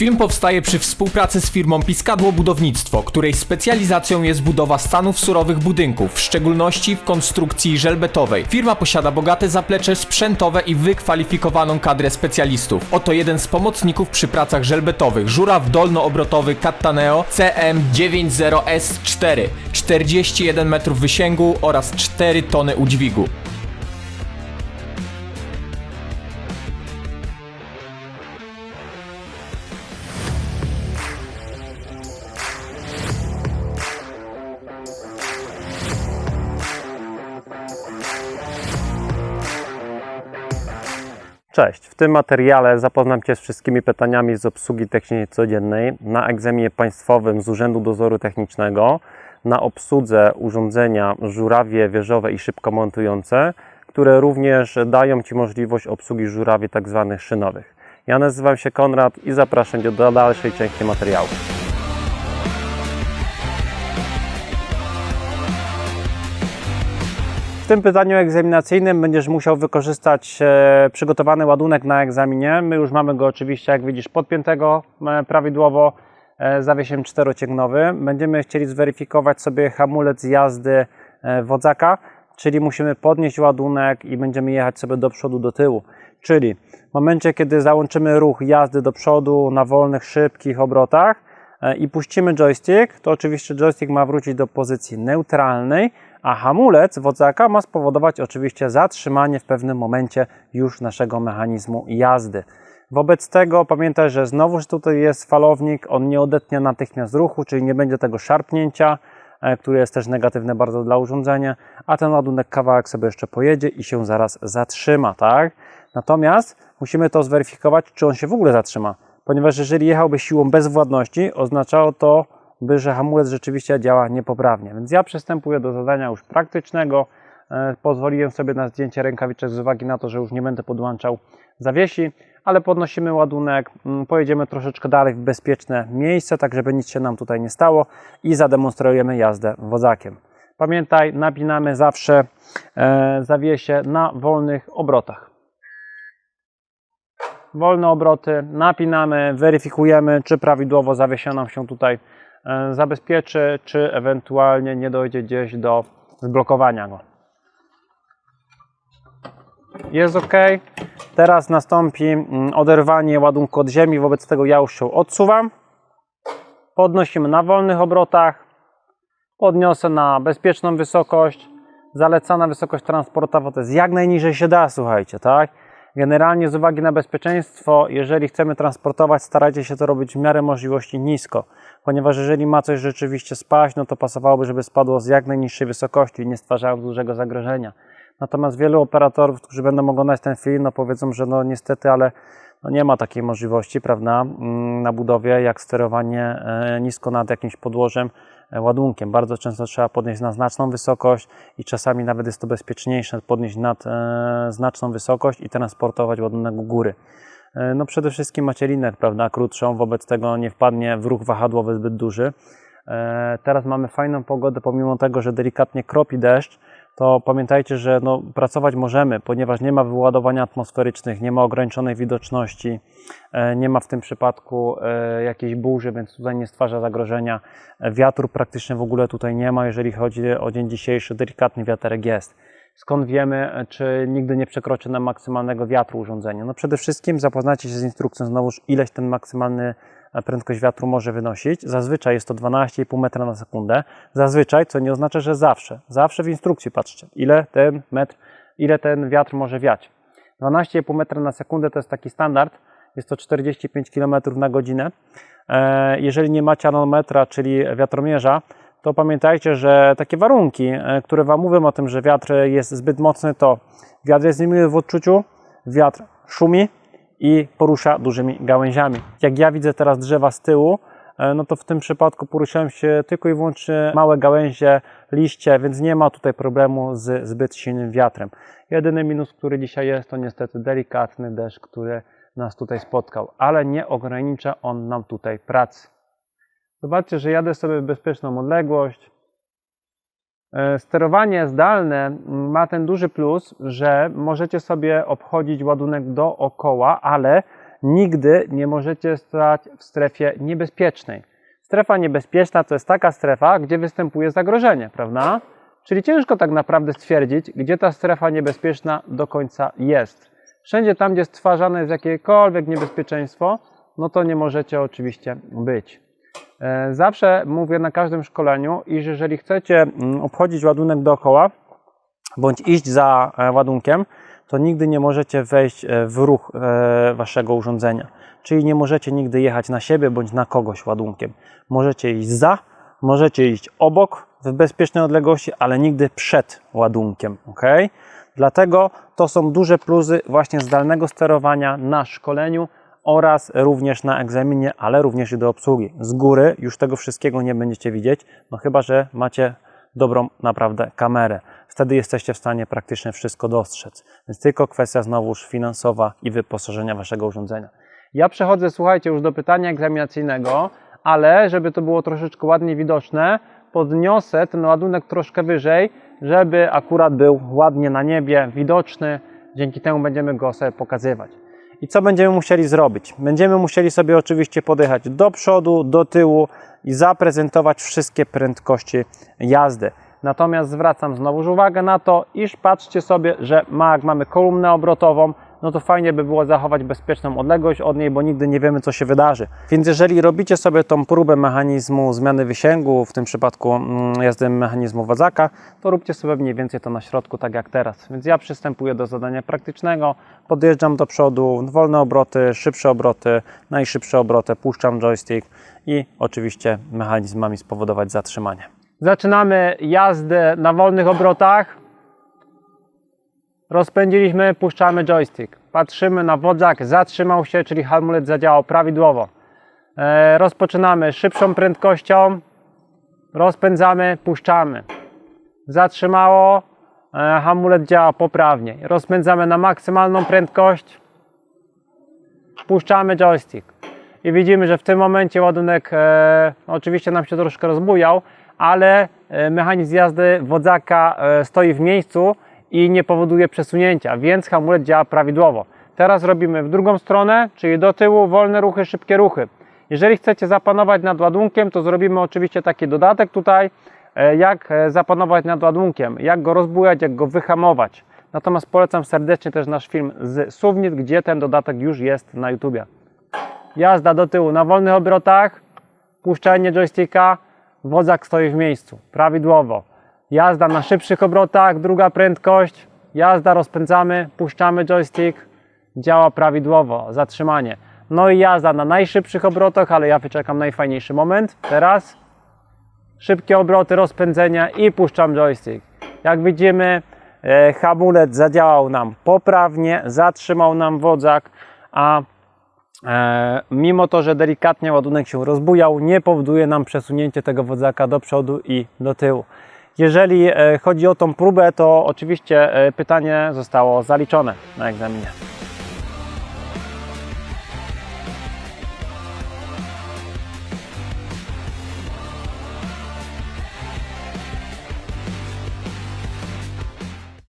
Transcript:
Film powstaje przy współpracy z firmą Piskadło Budownictwo, której specjalizacją jest budowa stanów surowych budynków, w szczególności w konstrukcji żelbetowej. Firma posiada bogate zaplecze sprzętowe i wykwalifikowaną kadrę specjalistów. Oto jeden z pomocników przy pracach żelbetowych. Żuraw dolnoobrotowy Cattaneo CM90S4, 41 metrów wysięgu oraz 4 tony udźwigu. Cześć, w tym materiale zapoznam Cię z wszystkimi pytaniami z obsługi technicznej codziennej na egzaminie państwowym z Urzędu Dozoru Technicznego, na obsłudze urządzenia żurawie wieżowe i szybko montujące, które również dają Ci możliwość obsługi żurawie tzw. szynowych. Ja nazywam się Konrad i zapraszam Cię do dalszej części materiału. Tym pytaniu egzaminacyjnym będziesz musiał wykorzystać e, przygotowany ładunek na egzaminie. My już mamy go oczywiście, jak widzisz, podpiętego e, prawidłowo e, zawiesiem czterociągnowy. Będziemy chcieli zweryfikować sobie hamulec jazdy wodzaka, czyli musimy podnieść ładunek i będziemy jechać sobie do przodu, do tyłu. Czyli w momencie, kiedy załączymy ruch jazdy do przodu na wolnych, szybkich obrotach, i puścimy joystick, to oczywiście joystick ma wrócić do pozycji neutralnej, a hamulec wodzaka ma spowodować oczywiście zatrzymanie w pewnym momencie już naszego mechanizmu jazdy. Wobec tego pamiętaj, że znowuż tutaj jest falownik, on nie odetnie natychmiast ruchu, czyli nie będzie tego szarpnięcia, e, które jest też negatywne bardzo dla urządzenia, a ten ładunek kawałek sobie jeszcze pojedzie i się zaraz zatrzyma, tak? Natomiast musimy to zweryfikować, czy on się w ogóle zatrzyma, ponieważ jeżeli jechałby siłą bezwładności, oznaczało to, by, że hamulec rzeczywiście działa niepoprawnie. Więc ja przystępuję do zadania już praktycznego. E, Pozwoliłem sobie na zdjęcie rękawiczek z uwagi na to, że już nie będę podłączał zawiesi, ale podnosimy ładunek, mm, pojedziemy troszeczkę dalej w bezpieczne miejsce, tak żeby nic się nam tutaj nie stało i zademonstrujemy jazdę wozakiem. Pamiętaj, napinamy zawsze e, zawiesie na wolnych obrotach wolne obroty, napinamy, weryfikujemy, czy prawidłowo zawiesza nam się tutaj zabezpieczy, czy ewentualnie nie dojdzie gdzieś do zblokowania go. Jest ok. Teraz nastąpi mm, oderwanie ładunku od ziemi, wobec tego ja już się odsuwam. Podnosimy na wolnych obrotach. Podniosę na bezpieczną wysokość. Zalecana wysokość transportowa to jest jak najniżej się da, słuchajcie, tak? Generalnie z uwagi na bezpieczeństwo, jeżeli chcemy transportować, starajcie się to robić w miarę możliwości nisko, ponieważ jeżeli ma coś rzeczywiście spaść, no to pasowałoby, żeby spadło z jak najniższej wysokości i nie stwarzało dużego zagrożenia. Natomiast wielu operatorów, którzy będą oglądać ten film, no powiedzą, że no niestety, ale no nie ma takiej możliwości, prawda, mm, na budowie, jak sterowanie e, nisko nad jakimś podłożem e, ładunkiem. Bardzo często trzeba podnieść na znaczną wysokość i czasami nawet jest to bezpieczniejsze podnieść nad e, znaczną wysokość i transportować ładunek u góry. No przede wszystkim macie linę, prawda, krótszą, wobec tego nie wpadnie w ruch wahadłowy zbyt duży. Teraz mamy fajną pogodę, pomimo tego, że delikatnie kropi deszcz, to pamiętajcie, że no, pracować możemy, ponieważ nie ma wyładowań atmosferycznych, nie ma ograniczonej widoczności, e, nie ma w tym przypadku e, jakiejś burzy, więc tutaj nie stwarza zagrożenia. E, Wiatru praktycznie w ogóle tutaj nie ma, jeżeli chodzi o dzień dzisiejszy, delikatny wiaterek jest. Skąd wiemy, czy nigdy nie przekroczy nam maksymalnego wiatru urządzenie? No przede wszystkim zapoznajcie się z instrukcją znowuż, ileś ten maksymalny prędkość wiatru może wynosić. Zazwyczaj jest to 12,5 metra na sekundę. Zazwyczaj, co nie oznacza, że zawsze. Zawsze w instrukcji patrzcie, ile ten metr, ile ten wiatr może wiać. 12,5 metra na sekundę to jest taki standard. Jest to 45 km na godzinę. E, Jeżeli nie macie anometra, czyli wiatromierza, to pamiętajcie, że takie warunki, e, które Wam mówią o tym, że wiatr jest zbyt mocny, to wiatr jest niemiły w odczuciu, wiatr szumi i porusza dużymi gałęziami. Jak ja widzę teraz drzewa z tyłu, e, no to w tym przypadku poruszają się tylko i wyłącznie małe gałęzie, liście, więc nie ma tutaj problemu z zbyt silnym wiatrem. Jedyny minus, który dzisiaj jest, to niestety delikatny deszcz, który nas tutaj spotkał, ale nie ogranicza on nam tutaj pracy. Zobaczcie, że jadę sobie bezpieczną odległość. E, Sterowanie zdalne mm, ma ten duży plus, że możecie sobie obchodzić ładunek dookoła, ale nigdy nie możecie stać w strefie niebezpiecznej. Strefa niebezpieczna to jest taka strefa, gdzie występuje zagrożenie, prawda? Czyli ciężko tak naprawdę stwierdzić, gdzie ta strefa niebezpieczna do końca jest. Wszędzie tam, gdzie stwarzane jest jakiekolwiek niebezpieczeństwo, no to nie możecie oczywiście być. E, Zawsze mówię na każdym szkoleniu, iż jeżeli chcecie mm, obchodzić ładunek dookoła, bądź iść za e, ładunkiem, to nigdy nie możecie wejść e, w ruch waszego urządzenia. Czyli nie możecie nigdy jechać na siebie bądź na kogoś ładunkiem. Możecie iść za, możecie iść obok w bezpiecznej odległości, ale nigdy przed ładunkiem. ok? Dlatego to są duże plusy właśnie zdalnego sterowania na szkoleniu oraz również na egzaminie, ale również i do obsługi. Z góry już tego wszystkiego nie będziecie widzieć, no chyba, że macie dobrą naprawdę kamerę. Wtedy jesteście w stanie praktycznie wszystko dostrzec. Więc tylko kwestia znowuż finansowa i wyposażenia waszego urządzenia. Ja przechodzę, słuchajcie, już do pytania egzaminacyjnego, ale żeby to było troszeczkę ładnie widoczne, podniosę ten ładunek troszkę wyżej, żeby akurat był ładnie na niebie, widoczny. Dzięki temu będziemy go sobie pokazywać. I co będziemy musieli zrobić? Będziemy musieli sobie oczywiście podjechać do przodu, do tyłu i zaprezentować wszystkie prędkości jazdy. Natomiast zwracam znowu uwagę na to, iż patrzcie sobie, że mamy kolumnę obrotową, no to fajnie by było zachować bezpieczną odległość od niej, bo nigdy nie wiemy, co się wydarzy. Więc jeżeli robicie sobie tą próbę mechanizmu zmiany wysięgu, w tym przypadku mm, jazdy mechanizmu wodzaka, to róbcie sobie mniej więcej to na środku, tak jak teraz. Więc ja przystępuję do zadania praktycznego, podjeżdżam do przodu, wolne obroty, szybsze obroty, najszybsze obroty, puszczam joystick i oczywiście mechanizm ma mi spowodować zatrzymanie. Zaczynamy jazdę na wolnych obrotach. Rozpędziliśmy, puszczamy joystick. Patrzymy na wodzak, zatrzymał się, czyli hamulec zadziałał prawidłowo. E, rozpoczynamy szybszą prędkością, rozpędzamy, puszczamy. Zatrzymało, e, hamulec działa poprawnie. Rozpędzamy na maksymalną prędkość, puszczamy joystick. I widzimy, że w tym momencie ładunek e, oczywiście nam się troszkę rozbujał, ale e, mechanizm jazdy wodzaka e, stoi w miejscu i nie powoduje przesunięcia, więc hamulec działa prawidłowo. Teraz robimy w drugą stronę, czyli do tyłu, wolne ruchy, szybkie ruchy. Jeżeli chcecie zapanować nad ładunkiem, to zrobimy oczywiście taki dodatek tutaj, e, jak e, zapanować nad ładunkiem, jak go rozbujać, jak go wyhamować. Natomiast polecam serdecznie też nasz film z Suwnit, gdzie ten dodatek już jest na YouTubie. Jazda do tyłu na wolnych obrotach, puszczanie joysticka, wodzak stoi w miejscu, prawidłowo. Jazda na szybszych obrotach, druga prędkość, jazda rozpędzamy, puszczamy joystick, działa prawidłowo, zatrzymanie. No i jazda na najszybszych obrotach, ale ja wyczekam najfajniejszy moment. Teraz szybkie obroty, rozpędzenia i puszczam joystick. Jak widzimy, e, hamulec zadziałał nam poprawnie, zatrzymał nam wodzak, a E, mimo to, że delikatnie ładunek się rozbujał, nie powoduje nam przesunięcie tego wodzaka do przodu i do tyłu. Jeżeli e, chodzi o tą próbę, to oczywiście e, pytanie zostało zaliczone na egzaminie.